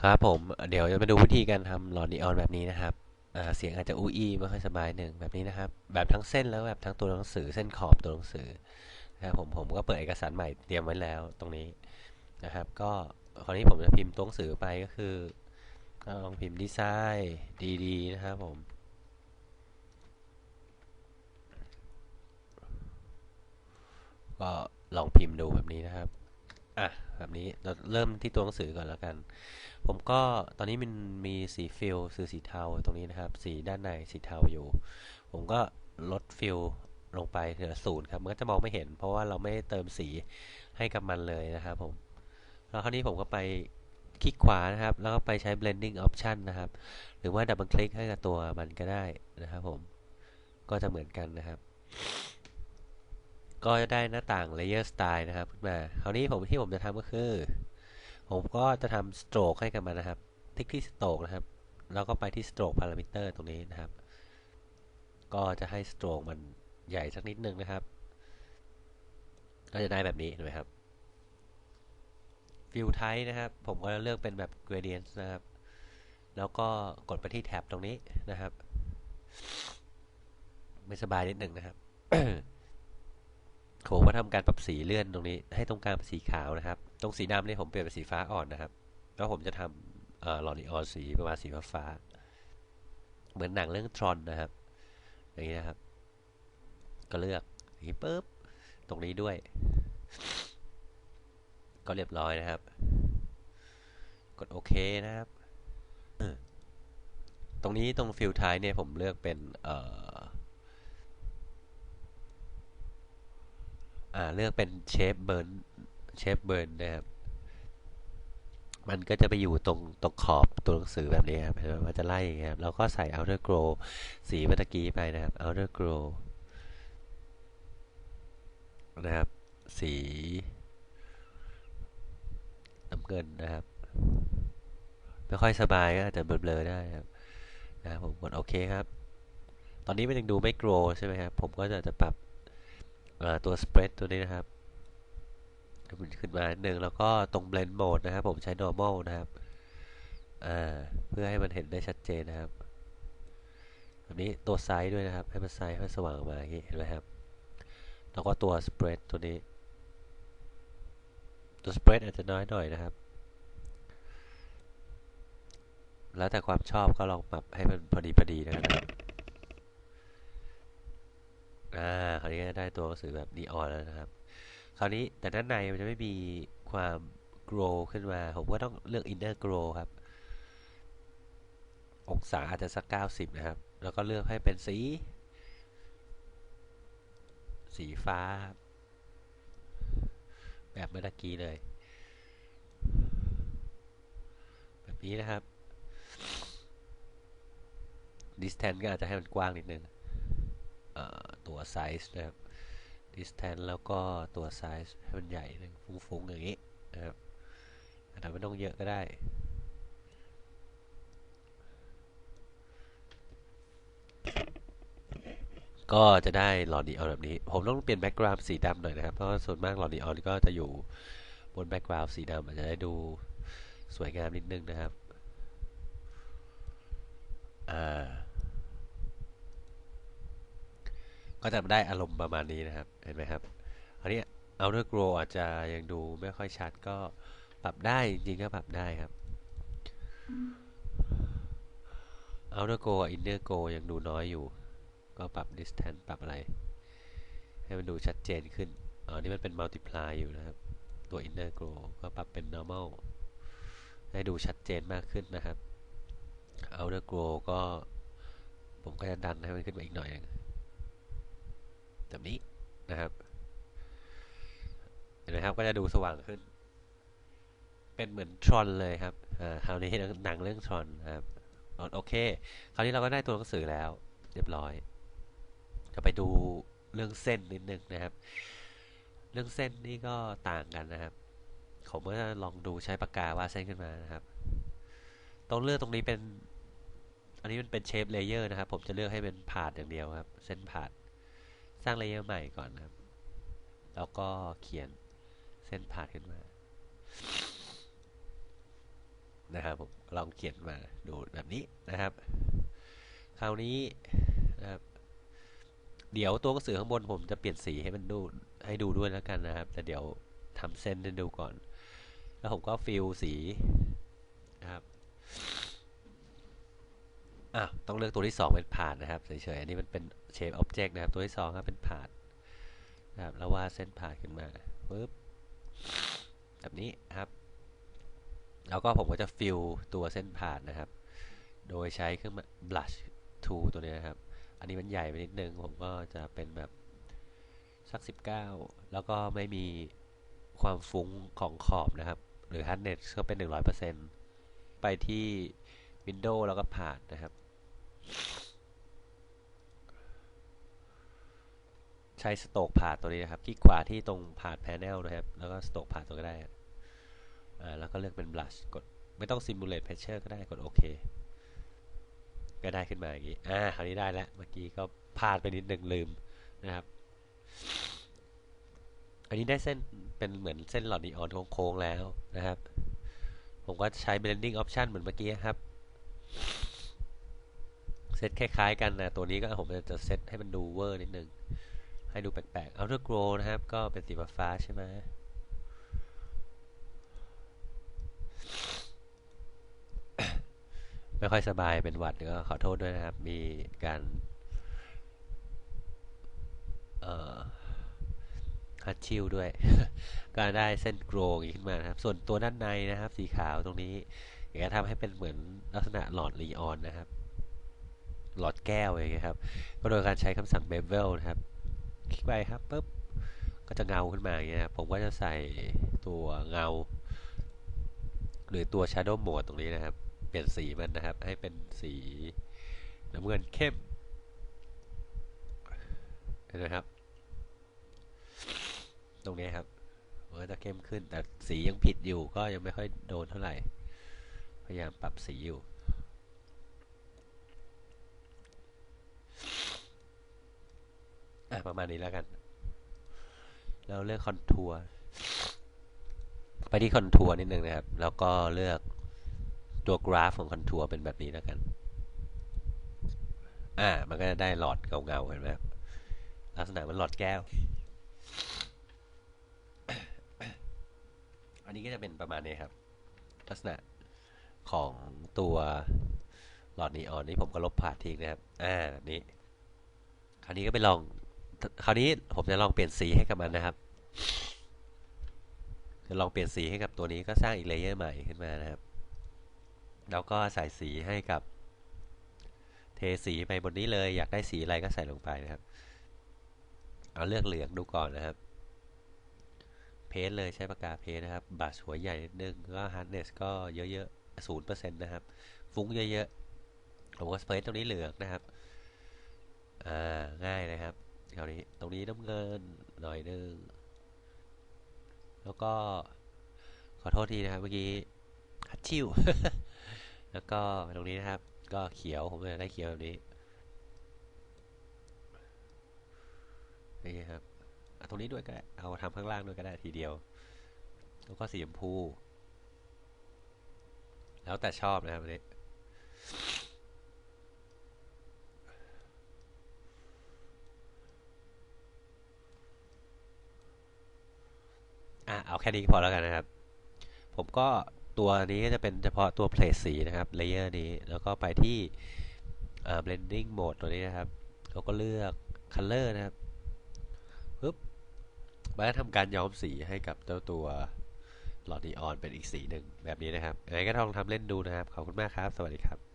ครับผมเดี๋ยวจะมาดูวิธีการทำหลอดนีออนแบบนี้นะครับเสียงอาจจะอู้อี้ไม่ค่อยสบายหนึ่งแบบนี้นะครับ แบบทั้งเส้นแล้วแบบทั้งตัวหนังสือเส้นขอบตัวหนังสือนะครับผมผมก็เปิดเอกสารใหม่เตรียมไว้แล้วตรงนี้นะครับ ก็คราวนี้ผมจะพิมพ์ตัวหนังสือไปก็คือลองพิมพ์ดีไซน์ดีๆนะครับผมก็ลองพิมพ์ดูแบบนี้นะครับ อะแบบนี้เราเริ่มที่ตัวหนังสือก่อนแล้วกัน ผมก็ตอนนี้มันมีสีฟิลคือสีเทาตรงนี้นะครับ สีด้านในสีเทาอยู่ ผมก็ลดฟิลลงไปเหลือศูนย์ครับมันก็จะมองไม่เห็น เพราะว่าเราไม่เติมสีให้กับมันเลยนะครับผมแล้วคราวนี้ผมก็ไปคลิกขวานะครับ แล้วก็ไปใช้ blending option นะครับ หรือว่าดับเบิลคลิกให้กับตัวมันก็ได้นะครับผมก็จะเหมือนกันนะครับ ก็จะได้หน้าต่าง layer style นะครับขึ้นมาคราวนี้ผมที่ผมจะทำก็คือ ผมก็จะทำ stroke ให้กับมันนะครับทิกที่ stroke นะครับ แล้วก็ไปที่ stroke parameter ตรงนี้นะครับ ก็จะให้ stroke มันใหญ่สักนิดนึงนะครับ ก็จะได้แบบนี้นไหมครับ view type นะครับ ผมก็จะเลือกเป็นแบบ gradient นะครับ แล้วก็กดไปที่แท็บตรงนี้นะครับ ไม่สบายนิดหนึ่งนะครับ ผมก็ทำการปรับสีเลื่อนตรงนี้ ให้ตรงกลางเป็นสีขาวนะครับ ตรงสีดำนี่ผมเปลี่ยนเป็นสีฟ้าอ่อนนะครับ แล้วผมจะทำเอ่อลอรีออนสีประมาณสีฟ้าฟ้าเหมือนหนังเรื่องทรอนนะครับ อย่างนี้นะครับ ก็เลือกอย่างนี้ปุ๊บตรงนี้ด้วย ก็เรียบร้อยนะครับ กดโอเคนะครับ ตรงนี้ตรงฟิลท้ายเนี่ยผมเลือกเป็นเอ่อ อ่าเลือกเป็นเชฟเบิร์นเชฟเบิร์นนะครับ มันก็จะไปอยู่ตรงตรงขอบตัวหนังสือแบบนี้ครับมันจะไล่อย่างเงี้ยครับแล้วก็ใส่ outer glow สีเมื่อตะกี้ไปนะครับ outer glow นะครับ สีน้ำเงินนะครับไม่ค่อยสบายก็อาจจะเบลอๆได้ครับนะครับผมกดโอเคครับ ตอนนี้มันยังดูไม่ grow ใช่ไหมครับ ผมก็จะจะปรับ ตัว spread ตัวนี้นะครับมันขึ้นมาหนึ่งแล้วก็ตรง blend mode นะครับ ผมใช้ normal นะครับเพื่อให้มันเห็นได้ชัดเจนนะครับแบบนี้ตัวไซส์ด้วยนะครับ ให้มันไซส์ให้มันสว่างออกมาอย่างนี้เห็นไหมครับ แล้วก็ตัว spread ตัวนี้ ตัว spread อาจจะน้อยหน่อยนะครับ แล้วแต่ความชอบก็ลองปรับให้มันพอดีพอดีนะครับ อ่าคราวนี้ได้ตัวหนังสือแบบนีออนแล้วนะครับ คราวนี้แต่ด้านในมันจะไม่มีความ grow ขึ้นมา ผมก็ต้องเลือก inner grow ครับ องศาอาจจะสัก 90 นะครับ แล้วก็เลือกให้เป็นสี สีฟ้า แบบเมื่อกี้เลย แบบนี้นะครับ distance ก็อาจจะให้มันกว้างนิดนึง ตัว size นะครับ distance แล้วก็ตัว size ให้มันใหญ่หนึ่งฟุ้งๆอย่างนี้นะครับอาจจะไม่ต้องเยอะก็ได้ ก็จะได้หลอดนีออนแบบนี้ ผมต้องเปลี่ยนแบ็กกราวด์สีดำหน่อยนะครับ เพราะส่วนมากหลอดนีออนก็จะอยู่บนแบ็กกราวด์สีดำอาจจะได้ดูสวยงามนิดนึงนะครับ อ่า ก็จะได้อารมณ์ประมาณนี้นะครับ เห็นไหมครับ อันนี้ outer glow อาจจะยังดูไม่ค่อยชัดก็ปรับได้จริงๆก็ปรับได้ครับ outer glow กับ inner glow ยังดูน้อยอยู่ ก็ปรับ distance ปรับอะไร ให้มันดูชัดเจนขึ้นอ๋อนี่มันเป็น multiply อยู่นะครับ ตัว inner glow ก็ปรับเป็น normal ให้ดูชัดเจนมากขึ้นนะครับ outer glow ก็ผมก็จะดันให้มันขึ้นมาอีกหน่อยนึง แบบนี้นะครับเห็นไหมครับก็จะดูสว่างขึ้น เป็นเหมือนทรอนเลยครับอ่าคราวนี้หนังเรื่องทรอนนะครับโอเค คราวนี้เราก็ได้ตัวหนังสือแล้ว เรียบร้อยจะไปดูเรื่องเส้นนิดนึงนะครับ เรื่องเส้นนี่ก็ต่างกันนะครับผมก็จะลองดูใช้ปากกาวาดเส้นขึ้นมานะครับต้องเลือกตรงนี้เป็น อันนี้มันเป็นเชฟเลเยอร์นะครับ ผมจะเลือกให้เป็นผาดอย่างเดียวครับ เส้นผาด สร้างเลเยอร์ใหม่ก่อนนะครับ แล้วก็เขียนเส้นผาดขึ้นมา นะครับผมลองเขียนมาดูแบบนี้นะครับ คราวนี้นะครับเดี๋ยวตัวหนังสือข้างบนผมจะเปลี่ยนสีให้มันดูให้ดูด้วยแล้วกันนะครับ แต่เดี๋ยวทำเส้นให้ดูก่อน แล้วผมก็ฟิลสีนะครับ อะต้องเลือกตัวที่ 2 เป็นผาดนะครับเฉยๆอันนี้มันเป็น shape object นะครับ ตัวที่2ครับเป็นผาดนะครับแล้ววาดเส้นผ่าดขึ้นมาปึ๊บแบบนี้ครับ แล้วก็ผมก็จะฟิลตัวเส้นผ่านนะครับ โดยใช้เครื่อง blush tool ตัวนี้นะครับ อันนี้มันใหญ่ไปนิดนึง ผมก็จะเป็นแบบสัก 19 แล้วก็ไม่มีความฟุ้งของขอบนะครับ หรือ hardness ก็เป็น 100%ไปที่ Windows แล้วก็ผ่านนะครับ ใช้สโตกผ่าตัวนี้นะครับคลิกขวาที่ตรงผ่านแพนเนลนะครับ แล้วก็สโตกผ่าตัวก็ได้อ่าแล้วก็เลือกเป็น blush กดไม่ต้อง simulate pressure ก็ได้กดโอเคก็ได้ขึ้นมาอย่างนี้ อ่า คราวนี้ได้แล้ว เมื่อกี้ก็พลาดไปนิดหนึ่งลืมนะครับ อันนี้ได้เส้นเป็นเหมือนเส้นหลอดนีออนโค้งๆแล้วนะครับ ผมก็ใช้ blending option เหมือนเมื่อกี้ครับ เซตคล้ายๆกันนะ ตัวนี้ก็ผมจะเซตให้มันดูเวอร์นิดนึง ให้ดูแปลกๆ outer glow นะครับ ก็เป็นสีฟ้าใช่ไหมไม่ค่อยสบายเป็นหวัดก็ขอโทษด้วยนะครับ มีการฮัตชิลด้วย ก็ได้เส้นโกรงขึ้นมานะครับ ส่วนตัวด้านในนะครับ สีขาวตรงนี้อยากจะทำให้เป็นเหมือนลักษณะหลอดลีออนนะครับ หลอดแก้วอย่างเงี้ยครับ ก็โดยการใช้คำสั่ง bevel นะครับ คลิกไปครับปุ๊บก็จะเงาขึ้นมาอย่างเงี้ยผมก็จะใส่ตัวเงา หรือตัว shadow mode ตรงนี้นะครับ เปลี่ยนสีมันนะครับ ให้เป็นสีน้ำเงินเข้มเห็นไหมครับ ตรงนี้ครับมันก็จะเข้มขึ้นแต่สียังผิดอยู่ก็ยังไม่ค่อยโดนเท่าไหร่ พยายามปรับสีอยู่ อะ ประมาณนี้แล้วกันแล้วเลือกคอนทัวร์ไปที่คอนทัวร์นิดนึงนะครับ แล้วก็เลือกตัวกราฟของคอนทัวร์เป็นแบบนี้แล้วกัน อ่า มันก็จะได้หลอดเงาๆเห็นไหมครับลักษณะเหมันหลอดแก้ว อันนี้ก็จะเป็นประมาณนี้ครับ ลักษณะของตัวหลอดนีออนนี้ผมก็ลบผ่านทิ้งนะครับ อ่าแบบนี้ คราวนี้ก็ไปลอง คราวนี้ผมจะลองเปลี่ยนสีให้กับมันนะครับจะลองเปลี่ยนสีให้กับตัวนี้ก็สร้างอีกเลเยอร์ใหม่ขึ้นมานะครับ แล้วก็ใส่สีให้กับ เทสีไปบนนี้เลย อยากได้สีอะไรก็ใส่ลงไปนะครับ เอาเลือกเหลืองดูก่อนนะครับ เพจเลยใช้ปากกาเพจนะครับบัชหัวใหญ่นิดนึงก็ฮาร์ดเนสก็เยอะๆศูนย์เปอร์เซ็นต์นะครับ ฟุ้งเยอะๆผมก็เพจตรงนี้เหลืองนะครับ อ่า ง่ายนะครับ คราวนี้ตรงนี้น้ำเงินหน่อยนึง แล้วก็ขอโทษทีนะครับเมื่อกี้ฮัตชิวแล้วก็ตรงนี้นะครับ ก็เขียวผมจะได้เขียวแบบนี้นี่ครับตรงนี้ด้วยก็ได้เอาทำข้างล่างด้วยก็ได้ทีเดียว แล้วก็สีชมพู แล้วแต่ชอบนะครับอันนี้ อะเอา แค่นี้พอแล้วกันนะครับ ผมก็ตัวนี้ก็จะเป็นเฉพาะตัวเพลทสีนะครับเลเยอร์นี้แล้วก็ไปที่ blending mode ตัวนี้นะครับแล้วก็เลือก color นะครับปึ๊บมันจะทำการย้อมสีให้กับเจ้าตัวหลอดนีออนเป็นอีกสีหนึ่งแบบนี้นะครับยังไงก็ลองทำเล่นดูนะครับ ขอบคุณมากครับ สวัสดีครับ